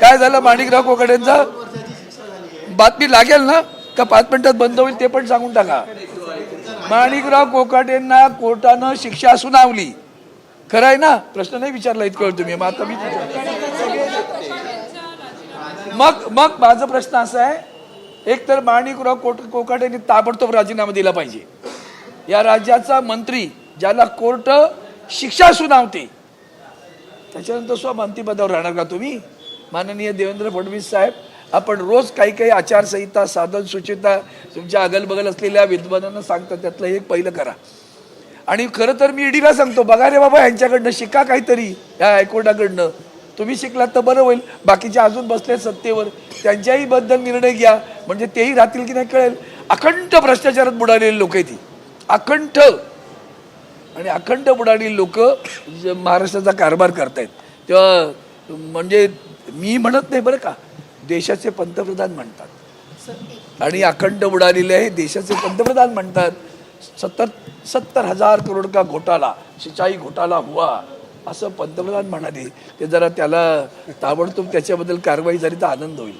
काय झालं? माणिकराव कोकडेंचा बातमी लागेल ना? का पाच मिनिटात बंद होईल ते पण सांगून टाका. माणिकराव कोकाटेंना कोर्टानं शिक्षा सुनावली खरं आहे ना? प्रश्न नाही विचारला इतकं तुम्ही. मग आता मी मग मग माझा प्रश्न असा आहे. एक तर माणिकराव कोट कोकाटेंनी ताबडतोब राजीनामा दिला पाहिजे. या राज्याचा मंत्री ज्याला कोर्ट शिक्षा सुनावते त्याच्यानंतर स्वमंत्रीपदावर राहणार का तुम्ही? माननीय देवेंद्र फडणवीस साहेब आपण रोज काही काही आचारसंहिता साधन सुचिता तुमच्या अगलबगल असलेल्या विद्वानांना सांगतात त्यातलं एक पहिलं करा. आणि खरं तर मी ईडीला सांगतो बघा रे बाबा यांच्याकडनं शिका काहीतरी या हायकोर्टाकडनं. तुम्ही शिकलात तर बरं होईल बाकीचे अजून बसले सत्तेवर त्यांच्याही बद्दल निर्णय घ्या म्हणजे तेही राहतील की नाही कळेल. अखंड भ्रष्टाचारात बुडालेली लोक आहेत ती अखंड. आणि अखंड बुडालेली लोक महाराष्ट्राचा कारभार करतायत. तेव्हा म्हणजे मी म्हणत नाही बरं का. देशाचे पंतप्रधान म्हणतात. आणि अखंड उडालेले आहे देशाचे पंतप्रधान म्हणतात सत्तर सत्तर हजार करोड का घोटाला सिंचाई घोटाला हुआ असं पंतप्रधान म्हणाले. ते जरा त्याला ताबडतोब त्याच्याबद्दल कारवाई झाली तर आनंद होईल.